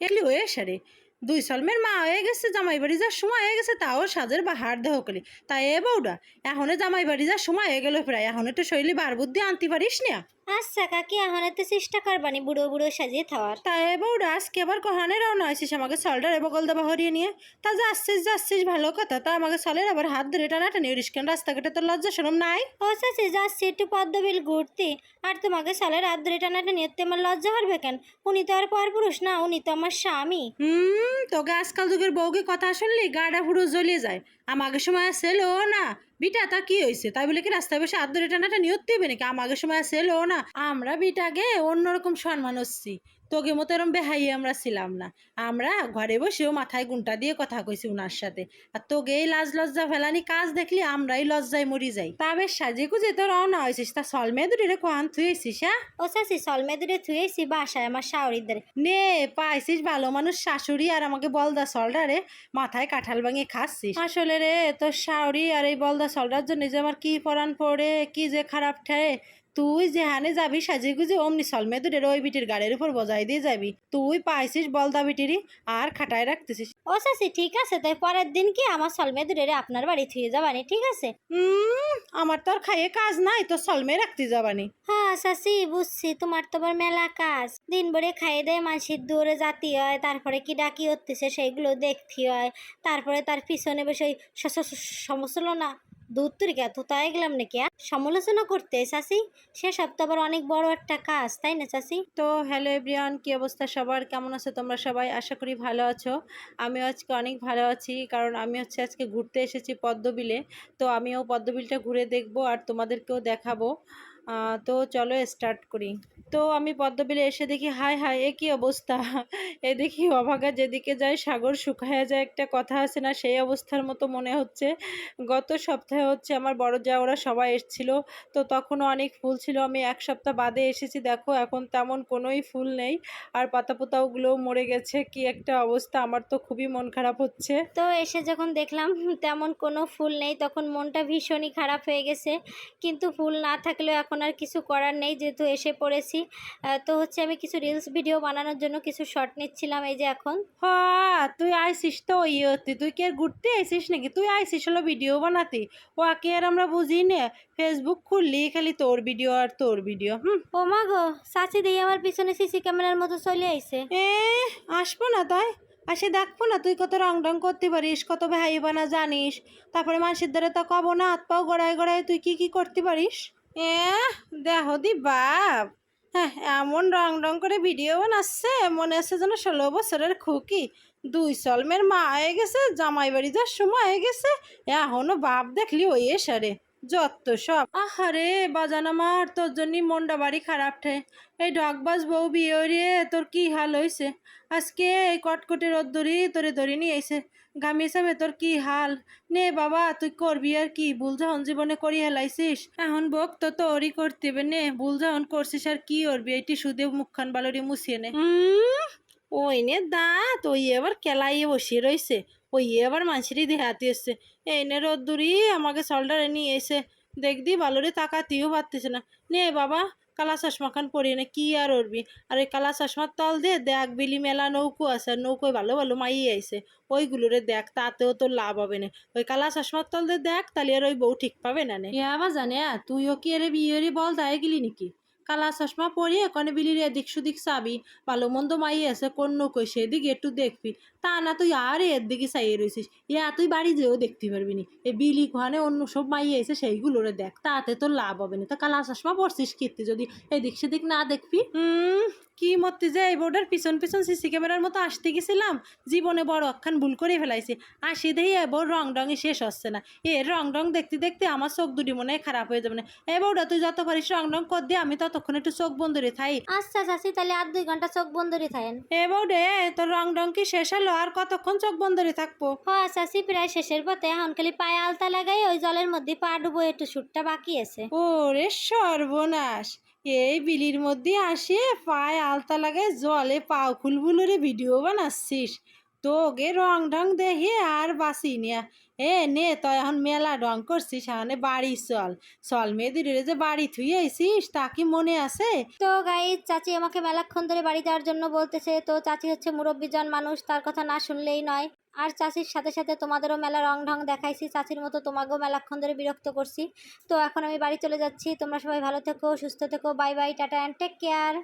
এলি হয়ে সারে দুই সলমের মা হয়ে গেছে জামাই বাড়ি যাওয়ার সময় হয়ে গেছে তাও সাজের বাহার দেহ কলি। তাই এ বউডা এখনে জামাই বাড়ি যাওয়ার সময় হয়ে গেল প্রায় এখন একটু শৈলী বার বুদ্ধি আনতে পারিস না। আচ্ছা কাকি এখন এত চেষ্টা করবানি বুড়ো বুড়ো সাজিয়ে থাওয়ার। তাই এ বউডা আজকে আবার কহানে রওনা হয়েছিস আমাকে সলটার বগল দাবা হরিয়ে নিয়ে। তা যাচ্ছিস যাচ্ছিস ভালো কথা তা আমাকে সলের আবার হাত ধরে টানাটানি রিস্কেন রাস্তাঘাটে তোর লজ্জা শরম নাই? ও চাচি যাচ্ছি একটু পদ্মবিল ঘুরতে। আর তোমাকে সালের হাত ধরে টানাটা নিয়ে আমার লজ্জা করবে কেন? উনি তো আর পর পুরুষ না উনি তো আমার স্বামী। হুম তোকে আজকাল যুগের বউকে কথা শুনলি গাড়া ফুড়ো জ্বলে যায়। আমাকে সময় ও না। বিটা তা কি হয়েছে? তাই বলে কি রাস্তায় বসে ধরে টানাটা নিয়ত দিবে নাকি? আমাকে সময় আসেল ও না। আমরা বিটাকে অন্যরকম সম্মান হচ্ছি। তোকে মতো এরম বেহাই আমরা ছিলাম না। আমরা ঘরে বসেও মাথায় গুন্টা দিয়ে কথা কইছি উনার সাথে। আর তোকে এই লাজ লজ্জা ফেলানি কাজ দেখলি আমরাই লজ্জায় মরি যাই। তা বেশ সাজে কুজে তো রওনা হয়েছিস। তা সলমে দুটিরে কোয়ান থুয়েছিস হ্যাঁ? ও চাচি সলমে দূরে থুয়েছি বাসায় আমার শাওরির দ্বারে নে পাইছিস ভালো মানুষ শাশুড়ি আর আমাকে বলদা সলডা রে। মাথায় কাঁঠাল ভাঙিয়ে খাচ্ছিস। আসলে রে তোর শাওরি আর এই বলদা সলডার জন্য যে আমার কি পরান পড়ে কি যে খারাপ ঠায় তুই যেহানে যাবি সাজে গুজে অমনি সলমে দুটের ওই বিটির গাড়ির উপর বজাই দিয়ে যাবি। তুই পাইছিস বলদা বিটিরি আর খাটায় রাখতেছিস। ও চাচি ঠিক আছে তাই পরের দিন কি আমার সলমে দূরে আপনার বাড়ি থুয়ে যাবানি ঠিক আছে? হুম আমার তো আর খাইয়ে কাজ নাই তো সলমে রাখতে যাবানি। হ্যাঁ চাচি বুঝছি তোমার তো আবার মেলা কাজ। দিন ভরে খাইয়ে দেয় মানসির দূরে জাতি হয় তারপরে কি ডাকি উঠতেছে সেইগুলো দেখতে হয় তারপরে তার পিছনে বসে ওই স- স- তো তাই গেলাম নাকি? সমালোচনা করতে, চাচি। সে সপ্তাহ আবার অনেক বড় একটা কাজ, তাই না, চাচি? তো হ্যালো এভরিওয়ান, কি অবস্থা সবার? কেমন আছো তোমরা সবাই? আশা করি ভালো আছো। আমি আজকে অনেক ভালো আছি, কারণ আমি হচ্ছে আজকে ঘুরতে এসেছি পদ্মবিলে। তো আমিও পদ্মবিলটা ঘুরে দেখব আর তোমাদেরকেও দেখাবো। তো চলো স্টার্ট করি। তো আমি পদ্মবিলে এসে দেখি, হায় হায়, এ কি অবস্থা? এ দেখি অভাগা যেদিকে যায়, সাগর শুকায়া যায়, একটা কথা আছে না, সেই অবস্থার মতো মনে হচ্ছে। গত সপ্তাহে হচ্ছে আমার বড় যা, ওরা সবাই এসেছিল। তো তখনও অনেক ফুল ছিল, আমি এক সপ্তাহ বাদে এসেছি, দেখো, এখন তেমন কোনোই ফুল নেই। আর পাতা পোতাওগুলোও মরে গেছে, কি একটা অবস্থা, আমার তো খুবই মন খারাপ হচ্ছে। তো এসে যখন দেখলাম, তেমন কোনো ফুল নেই, তখন মনটা ভীষণই খারাপ হয়ে গেছে। কিন্তু ফুল না থাকলেও এখন আর কিছু করার নেই যেহেতু এসে পড়েছি। তো হচ্ছে আমি কিছু রিলস ভিডিও বানানোর জন্য কিছু শর্ট নিচ্ছিলাম এই যে এখন। হ্যাঁ তুই আইসিস তো ওই হতি। তুই কি আর ঘুরতে আইসিস নাকি? তুই আইসিস হলো ভিডিও বানাতে। ও আকে আর আমরা বুঝি না। ফেসবুক খুললি খালি তোর ভিডিও আর তোর ভিডিও হুম? ও মা গো চাচি দিয়ে আমার পিছনে সিসি ক্যামেরার মতো চলে আইছে। এ আসব না তাই? আসে দেখব না তুই কত রং রং করতে পারিস কত ভাই বানা জানিস। তারপরে মানুষের দ্বারা তো কব না হাত পাও গড়ায় গড়ায় তুই কি কি করতে পারিস? এ দেহ দি বাপ। হ্যাঁ এমন রং রং করে ভিডিও বানাচ্ছে, মনে হচ্ছে যেন ষোলো বছরের খুকি। দুই সলমের মা হয়ে গেছে জামাই বাড়ি যাওয়ার সময় হয়ে গেছে এখনও বাপ দেখলি ওই এসারে যত সব। আহারে, বাজান আমার, তোর জন্যই মনটা বাড়ি খারাপ ঠে। এই ডগবাজ বউ বিয়ে রে তোর কি হাল হয়েছে আজকে এই কটকটে রোদ্দুরি তোরে ধরে নিয়ে এসে গামিয়েছে তোর কি হাল? নে বাবা, তুই করবি আর কি? ভুল যখন জীবনে করি হেলাইছিস এখন বক তো তোরই করতে হবে নে। ভুল যখন করছিস আর কি করবি? এইটি সুদে মুখখান বালরি মুছিয়ে নে। ওই নে দাঁত, ওই এবার কেলাইয়ে বসিয়ে রয়েছে ওই এবার মানুষেরই দেহাতে এসছে এই নে রোদ্দুরি, আমাকে সল্ডারে নিয়ে এসে দেখদি বালরে তাকাতিও পারতেছে না। নে বাবা, কালা চশমা খান পরিয়ে নে, কি আর ওরবি? আর এই কালা চশমার তল দিয়ে দেখ, বিলি মেলা নৌকো আছে, আর নৌকোয় ভালো ভালো মাই আইছে। ওইগুলোরে দেখ, তাতেও তোর লাভ হবে না। ওই কালা চশমার তল দিয়ে দেখ, তাহলে আর ওই বউ ঠিক পাবে না নে। আবার জানে, তুইও কি আরে বিয়েরি বল দায় গেলি নাকি? কালা চশমা পরিয়ে কনে বিলির এদিক সুদিক চাবি ভালো মন্দ মাই আছে, কোন নৌকোয় সেদিকে একটু দেখবি। তা না, তুই আর এর দিকে চাইয়ে রয়েছিস এ তুই বাড়ি যেও দেখতে পারবি নি। এ বিলি ঘনে অন্য সব মাই এসে সেইগুলোরে দেখ। তাতে তোর লাভ হবে না। তা কালা চশমা পড়ছিস কীর্তি যদি এদিক সেদিক না দেখবি কি মতে যে এই বোর্ডের পিছন পিছন সিসি ক্যামেরার মতো আসতে গেছিলাম। জীবনে বড় অক্ষান ভুল করে ফেলাইছে। আসি দেই এবার রং রঙে শেষ হচ্ছে না। এ রং রং দেখতে দেখতে আমার চোখ দুটি মনে খারাপ হয়ে যাবে না। এ বউটা তুই যত পারিস রং রং কর দিয়ে আমি ততক্ষণ একটু চোখ বন্ধ রে থাই। আচ্ছা চাচি তাহলে আর দুই ঘণ্টা চোখ বন্ধরই থাকেন এ বউডে তোর রং রং কি শেষ হলো? আর কতক্ষণ চোখ বন্ধ রে থাকব? হ্যাঁ চাচি প্রায় শেষের পথে। এখন খালি পায়ে আলতা লাগাই ওই জলের মধ্যে পা ডুবো একটু সুটটা বাকি আছে। ওরে সর্বনাশ! এই বিলির মধ্যে আসে পায়ে আলতা লাগায় জলে পাও ফুলবুলরে ভিডিও বানাচ্ছিস। তোকে রং ঢং দেখে আর বাঁচি নিয়া এ নে তুই এখন মেলা রং করছিস সামনে বাড়ি চল। চল মেয়েদের যে বাড়ি থুই আইসিস তা কি মনে আছে? তো গাই চাচি আমাকে মেলাক্ষণ ধরে বাড়ি যাওয়ার জন্য বলতেছে, তো চাচি হচ্ছে মুরব্বীজন মানুষ, তার কথা না শুনলেই নয়। আর চাষির সাথে সাথে তোমাদেরও মেলা রং ঢং দেখাইছি, চাষির মতো তোমাকেও মেলাক্ষণ ধরে বিরক্ত করছি। তো এখন আমি বাড়ি চলে যাচ্ছি, তোমরা সবাই ভালো থেকো, সুস্থ থেকো, bye bye, tata and take care